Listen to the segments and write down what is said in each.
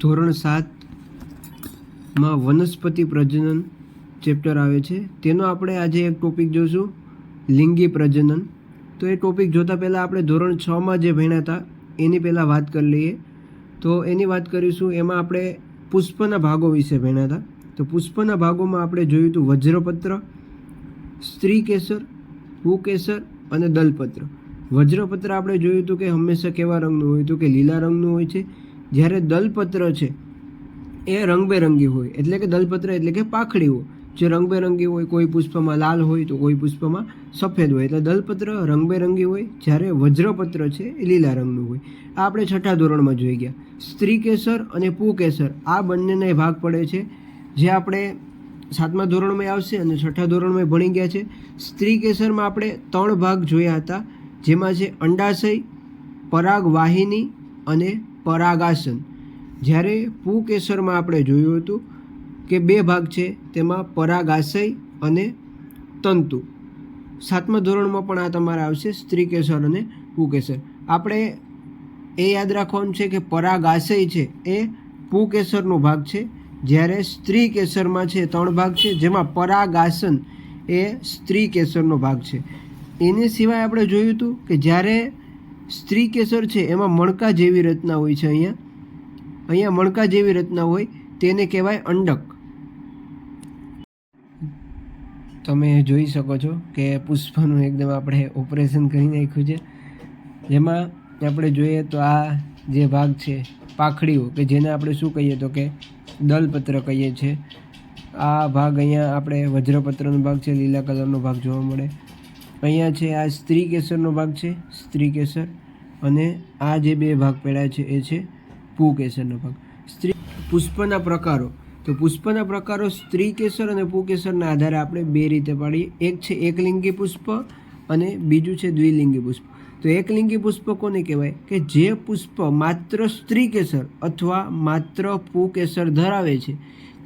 ધોરણ સાતમાં વનસ્પતિ પ્રજનન ચેપ્ટર આવે છે. તેનો આપણે આજે એક ટોપિક જોશું, લિંગી પ્રજનન. તો એ ટોપિક જોતાં પહેલાં આપણે ધોરણ છમાં જે ભણ્યા હતા, એની પહેલાં વાત કરી લઈએ. તો એની વાત કરીશું, એમાં આપણે પુષ્પના ભાગો વિશે ભણ્યા હતા. તો પુષ્પના ભાગોમાં આપણે જોયું હતું વજ્રપત્ર, સ્ત્રી કેસર કુકેસર અને દલપત્ર. વજ્રપત્ર આપણે જોયું હતું કે હંમેશા કેવા રંગનું હોય તો કે લીલા રંગનું હોય છે. જ્યારે દલપત્ર છે, એ રંગબેરંગી હોય. એટલે કે દલપત્ર એટલે કે પાખડીઓ જે રંગબેરંગી હોય, કોઈ પુષ્પમાં લાલ હોય, તો કોઈ પુષ્પમાં સફેદ હોય. એટલે દલપત્ર રંગબેરંગી હોય, જ્યારે વજ્રપત્ર છે, એ લીલા રંગનું હોય. આ આપણે છઠ્ઠા ધોરણમાં જોઈ ગયા. સ્ત્રી કેસર અને પૂકેસર આ બંનેના ભાગ પડે છે. જે આપણે સાતમા ધોરણમાં આવશે અને છઠ્ઠા ધોરણમાં ભણી ગયા છે. સ્ત્રી કેસરમાં આપણે ત્રણ ભાગ જોયા હતા. જેમાં છે અંડાશય, પરાગવાહિની અને પરાગાસન. જ્યારે પુકેસરમાં આપણે જોયું હતું કે બે ભાગ છે, તેમાં પરાગાશય અને તંતુ. સાતમા ધોરણમાં પણ આ તમારે આવશે સ્ત્રી કેસર અને પુકેસર. આપણે એ યાદ રાખવાનું છે કે પરાગાશય છે, એ પુકેસરનો ભાગ છે. જ્યારે સ્ત્રી કેસરમાં છે, ત્રણ ભાગ છે, જેમાં પરાગાસન એ સ્ત્રી કેસરનો ભાગ છે. એની સિવાય આપણે જોયું હતું કે જ્યારે સ્ત્રી કેસર છે, એમાં મણકા જેવી રચના હોય છે અહીંયા. અહીંયા મણકા જેવી રચના હોય, તેને કહેવાય અંડક. તમે જોઈ શકો છો કે પુષ્પનું એકદમ આપણે ઓપરેશન કરી નાખ્યું છે. જેમાં આપણે જોઈએ તો આ જે ભાગ છે, પાખડીઓ, કે જેને આપણે શું કહીએ તો કે દલપત્ર કહીએ છીએ આ ભાગ અહીંયા આપણે વજ્રપત્રનો ભાગ છે, લીલા કલરનો ભાગ જોવા મળે. અહીંયા છે આ સ્ત્રી કેસરનો ભાગ છે, સ્ત્રી કેસર. અને આ જે બે ભાગ પડ્યા છે એ છે પુકેસરનો ભાગ. સ્ત્રી પુષ્પના પ્રકારો. તો પુષ્પના પ્રકારો સ્ત્રી કેસર અને પુકેસરના આધારે આપણે બે રીતે પાડીએ. એક છે એકલિંગી પુષ્પ અને બીજું છે દ્વિલિંગી પુષ્પ. તો એકલિંગી પુષ્પ કોને કહેવાય? કે જે પુષ્પ માત્ર સ્ત્રી કેસર અથવા માત્ર પુકેસર ધરાવે છે,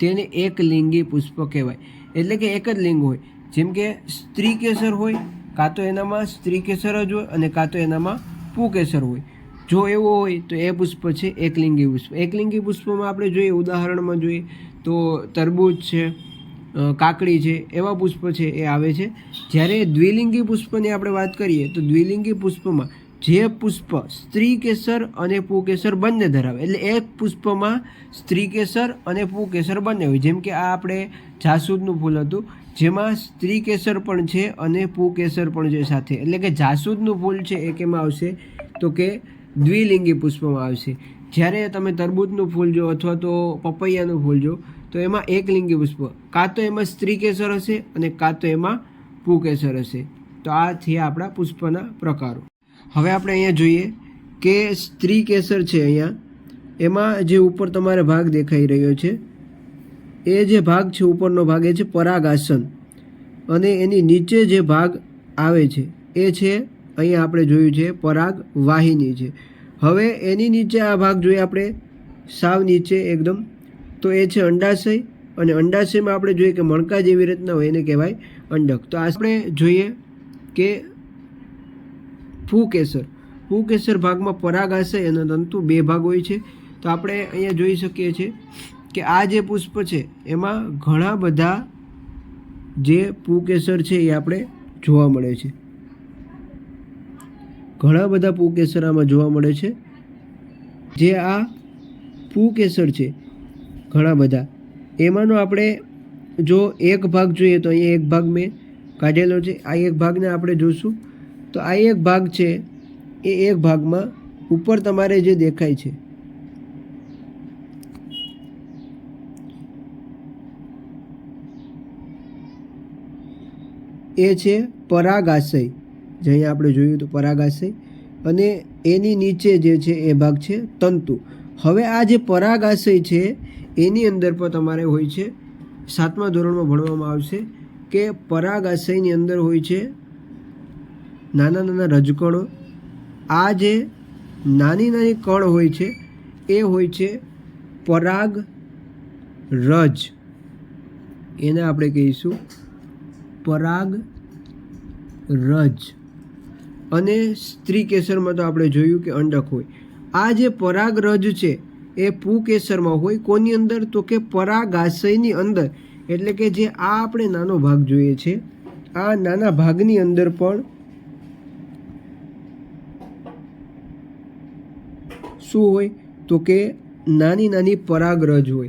તેને એકલિંગી પુષ્પ કહેવાય. એટલે કે એક જ લિંગ હોય. જેમ કે સ્ત્રી કેસર હોય કાં તો એનામાં સ્ત્રી કેસર જ હોય અને કાં તો એનામાં પુકેસર હોય. જો એવો હોય તો એ પુષ્પ છે એકલિંગી પુષ્પ. એકલિંગી પુષ્પમાં આપણે જોઈએ ઉદાહરણમાં જોઈએ તો તરબૂચ છે કાકડી છે, એવા પુષ્પ છે એ આવે છે. જ્યારે દ્વિલિંગી પુષ્પની આપણે વાત કરીએ તો દ્વિલિંગી પુષ્પમાં જે પુષ્પ સ્ત્રી કેસર અને પુકેસર બંને ધરાવે. એટલે એક પુષ્પમાં સ્ત્રી કેસર અને પુકેસર બંને હોય. જેમ કે આ આપણે જાસૂદનું ફૂલ હતું. જેમાં સ્ત્રી કેસર પણ છે અને પુકેસર પણ છે સાથે. એટલે કે જાસૂદનું ફૂલ છે એ કેમાં આવશે? તો કે દ્વિલિંગી પુષ્પમાં આવશે. જ્યારે તમે તરબૂચનું ફૂલ જો અથવા તો પપૈયાનું ફૂલ જો તો એમાં એક લિંગી પુષ્પ. કાં તો એમાં સ્ત્રી કેસર હશે અને કાં તો એમાં પુકેસર હશે. તો આ થયા આપણા પુષ્પના પ્રકારો. હવે આપણે અહીંયા જોઈએ કે સ્ત્રી કેસર છે અહીંયા. એમાં જે ઉપર તમારે ભાગ દેખાઈ રહ્યો છે, એ જે ભાગ છે ઉપરનો ભાગ એ છે પરાગાસન. અને એની નીચે જે ભાગ આવે છે, એ છે અહીંયા આપણે જોયું છે પરાગ વાહિની છે. હવે એની નીચે આ ભાગ જોઈએ આપણે, સાવ નીચે એકદમ. તો એ છે અંડાશય, અને અંડાશયમાં આપણે જોઈએ કે મણકા જેવી રીતના હોય એને કહેવાય અંડક. તો આપણે જોઈએ કે ફૂકેસર. ફૂકેસર ભાગમાં પરાગાશય અને તંતુ બે ભાગ હોય છે. તો આપણે અહીંયા જોઈ શકીએ છીએ કે આ જે પુષ્પ છે, એમાં ઘણા બધા જે પુકેસર છે એ આપણે જોવા મળે છે. ઘણા બધા પુકેસર આમાં જોવા મળે છે. જે આ પુકેસર છે, ઘણા બધા. એમાંનો આપણે જો એક ભાગ જોઈએ તો અહીંયા એક ભાગ મેં કાઢેલો છે. આ એક ભાગને આપણે જોશું. તો આ એક ભાગ છે, એ એક ભાગમાં ઉપર તમારે જે દેખાય છે. એ છે પરાગાશય. જે અહીંયા આપણે જોયું હતું પરાગાશય. અને એની નીચે જે છે, એ ભાગ છે તંતુ. હવે આ જે પરાગાશય છે, એની અંદર પણ તમારે હોય છે, સાતમા ધોરણમાં ભણવામાં આવશે કે પરાગાશયની અંદર હોય છે નાના નાના રજકણો. આ જે નાની નાની કણ હોય છે, એ હોય છે પરાગ રજ. એને આપણે કહીશું પરાગ રજ. અને સ્ત્રી કેસરમાં તો આપણે જોયું કે અંડક હોય. આ જે પરાગ રજ છે, એ પુકેસરમાં હોય, કોની અંદર? તો કે પરાગાશયની અંદર. એટલે કે જે આ આપણે નાનો ભાગ જોઈએ છે, આ નાના ભાગની અંદર પણ શું હોય તો કે નાની નાની પરાગરજ હોય.